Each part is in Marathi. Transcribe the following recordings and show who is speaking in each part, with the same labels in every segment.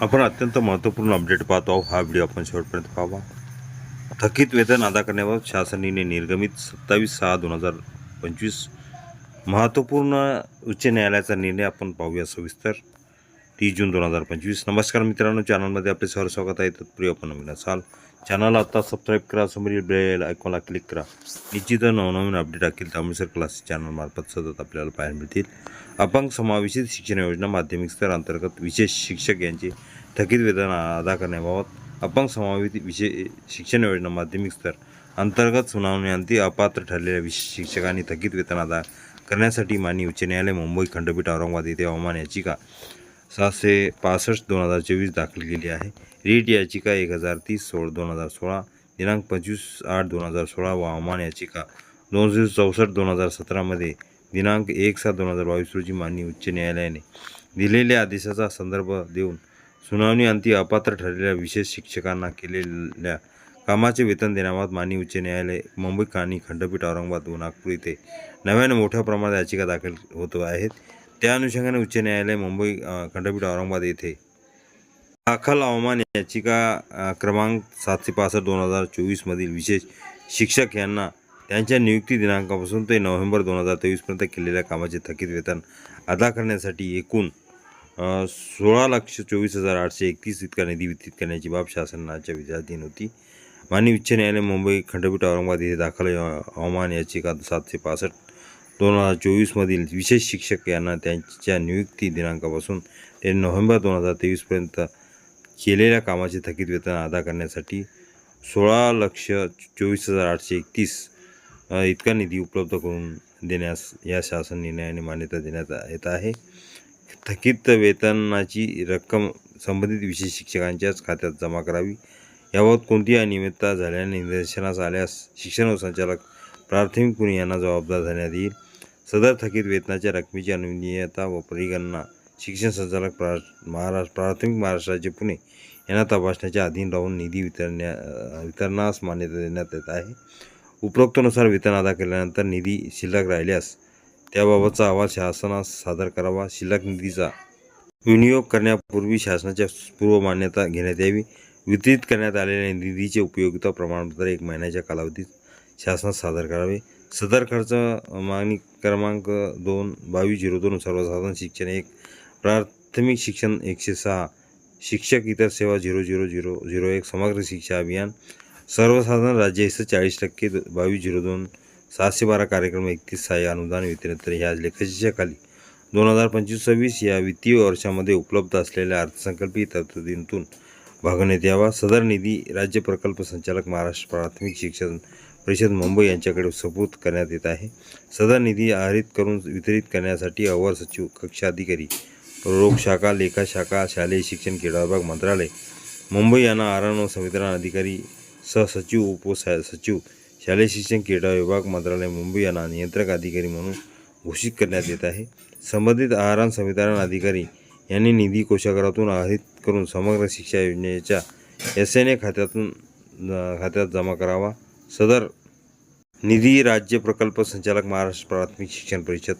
Speaker 1: आपण अत्यंत महत्त्वपूर्ण अपडेट पाहतो. आहोत हा व्हिडिओ आपण शेवटपर्यंत पाहावा थकीत वेतन अदा करण्याबाबत शासनाने निर्गमित सत्तावीस सहा दोन हजार पंचवीस महत्त्वपूर्ण उच्च न्यायालयाचा निर्णय आपण पाहूया सविस्तर. तीस जून दोन हजार पंचवीस. नमस्कार मित्रांनो चॅनलमध्ये आपले सर स्वागत आहे. तत्पूर्वी आपण नवीन असाल चॅनलला आता सबस्क्राईब करा समोरील बेल आयकॉनला क्लिक करा. निश्चित नवनवीन अपडेट अखिल तामिळसर क्लास चॅनलमार्फत सतत आपल्याला पाहायला मिळतील. अपंग समावेशित शिक्षण योजना माध्यमिक स्तर अंतर्गत विशेष शिक्षक यांचे थकीत वेतन अदा करण्याबाबत अपंग समावेशित विशेष शिक्षण योजना माध्यमिक स्तर अंतर्गत सुनावणीअंती अपात्र ठरलेल्या विशेष शिक्षकांनी थकीत वेतन अदा करण्यासाठी माननीय उच्च न्यायालय मुंबई खंडपीठ औरंगाबाद येथे अवमान याचिका सहाशे पासष्ट दोन हजार चोवीस दाखल केली आहे. रीट याचिका एक हजार तीस सोळ दोन हजार सोळा दिनांक पंचवीस आठ दोन हजार सोळा व हवामान याचिका दोनशे चौसष्ट दोन हजार सतरामध्ये दिनांक एक सात दोन हजार बावीस रोजी माननीय उच्च न्यायालयाने दिलेल्या आदेशाचा संदर्भ देऊन सुनावणी अंती अपात्र ठरलेल्या विशेष शिक्षकांना केलेल्या कामाचे वेतन देण्याबाबत माननीय उच्च न्यायालय मुंबई आणि खंडपीठ औरंगाबाद व नागपूर येथे नव्याने मोठ्या प्रमाणात याचिका दाखल होत आहेत. त्या अनुषंगाने उच्च न्यायालय मुंबई खंडपीठ औरंगाबाद येथे दाखल अवमान याचिका क्रमांक सातशे पासष्ट दोन हजार चोवीसमधील विशेष शिक्षक यांना त्यांच्या नियुक्ती दिनांकापासून ते नोव्हेंबर दोन हजार तेवीसपर्यंत केलेल्या कामाचे थकीत वेतन अदा करण्यासाठी एकूण सोळा लक्ष चोवीस हजार आठशे एकतीस इतका निधी वितरित करण्याची बाब शासनाच्या विचाराधीन होती. माननीय उच्च न्यायालय मुंबई खंडपीठ औरंगाबाद येथे दाखल अवमान याचिका सातशे पासष्ट दोन हजार चोवीसमधील विशेष शिक्षक यांना त्यांच्या नियुक्ती दिनांकापासून ते नोव्हेंबर दोन हजार तेवीसपर्यंत केलेल्या कामाचे थकीत वेतन अदा करण्यासाठी सोळा लक्ष चोवीस हजार आठशे एकतीस इतका निधी उपलब्ध करून देण्यास या शासन निर्णयाने मान्यता देण्यात येत आहे. थकीत वेतनाची रक्कम संबंधित विशेष शिक्षकांच्याच खात्यात जमा करावी. याबाबत कोणतीही अनियमितता झाल्याने निदर्शनास आल्यास शिक्षण संचालक प्राथमिक पुणे यांना जबाबदार धरण्यात येईल. सदर थकीत वेतनाच्या रकमेची अनियमितता व परिगणना शिक्षण संचालक प्रा महाराष्ट्र प्राथमिक महाराष्ट्राचे पुणे यांना तपासण्याच्या अधीन राहून निधी वितरण्या वितरणास मान्यता देण्यात येत आहे. उपरोक्तनुसार वेतन अदा केल्यानंतर निधी शिल्लक राहिल्यास त्याबाबतचा अहवाल शासनास सादर करावा. शिल्लक निधीचा विनियोग करण्यापूर्वी शासनाच्या पूर्व मान्यता घेण्यात यावी. वितरित करण्यात आलेल्या निधीचे उपयोगिता प्रमाणपत्र एक महिन्याच्या कालावधीत शासनास सादर करावे. सदर खर्च मागणी क्रमांक दोन बावीस झिरो दोन सर्वसाधारण शिक्षण एक प्राथमिक शिक्षण एकशे सहा शिक्षक इतर सेवा झिरो झिरो झिरो झिरो एक समग्र शिक्षा अभियान सर्वसाधारण राज्य हिस्सा चाळीस टक्के बावीस झिरो दोन सहाशे बारा कार्यक्रम एकतीस सहाय्य अनुदान वितरित ह्या लेखाच्या दोन हजार पंचवीस सव्वीस या वित्तीय वर्षामध्ये उपलब्ध असलेल्या अर्थसंकल्पीय तरतुदींतून भागवण्यात यावा. सदर निधी राज्य प्रकल्प संचालक महाराष्ट्र प्राथमिक शिक्षण परिषद मुंबई यांच्याकडे सुपूर्द करण्यात येत आहे. सदर निधी आहरित करून वितरित करण्यासाठी अवर सचिव कक्षा अधिकारी रोग शाखा लेखा शाखा शालेय शिक्षण क्रीडा विभाग मंत्रालय मुंबई यांना आरण व संवितरण अधिकारी सहसचिव उपसा सचिव शालेय शिक्षण क्रीडा विभाग मंत्रालय मुंबई यांना नियंत्रक अधिकारी म्हणून घोषित करण्यात येत आहे. संबंधित आहारान संवितरण अधिकारी यांनी निधी कोशागारातून आहरित करून समग्र शिक्षा योजनेच्या एस एन ए खात्यातून खात्यात जमा करावा. सदर निधी राज्य प्रकल्प संचालक महाराष्ट्र प्राथमिक शिक्षण परिषद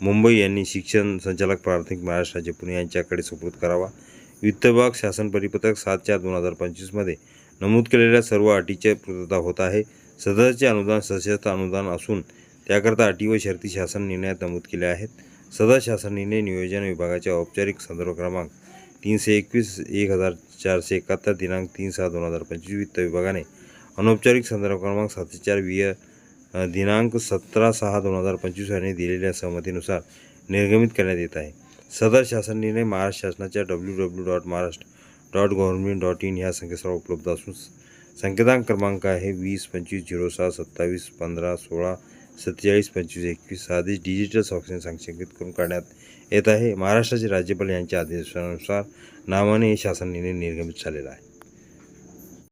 Speaker 1: मुंबई यांनी शिक्षण संचालक प्राथमिक महाराष्ट्र राज्य पुणे यांच्याकडे सुपूर्द करावा. वित्त विभाग शासन परिपत्रक सात चार दोन हजार पंचवीसमध्ये नमूद केलेल्या सर्व अटीच्या पूर्तता होत आहे. सदरचे अनुदान सशस्त्र अनुदान असून त्याकरता अटी व शर्ती शासन निर्णयात नमूद केल्या आहेत. सदर शासन निर्णय नियोजन विभागाच्या औपचारिक संदर्भ क्रमांक तीनशे एकवीस एक हजार चारशे एकाहत्तर दिनांक तीन सहा दोन हजार पंचवीस वित्त विभागाने अनौपचारिक संदर्भ क्रमांक सातशे चार वीय दिनांक सतरा सहा दोन हजार पंचवीस यांनी दिलेल्या सहमतीनुसार निर्गमित करण्यात येत आहे. सदर शासन निर्णय महाराष्ट्र शासनाच्या W W dot Maharashtra dot government dot in ह्या संकेतस्थळावर उपलब्ध असून संकेतांक क्रमांक आहे वीस पंचवीस झिरो सहा सत्तावीस पंधरा सोळा सत्तेचाळीस पंचवीस एकवीस हा आदेश डिजिटल सॉक्सिंग संक्षेपित करून काढण्यात येत आहे. महाराष्ट्राचे राज्यपाल यांच्या आदेशानुसार नावाने हे शासन निर्णय निर्गमित झालेला आहे.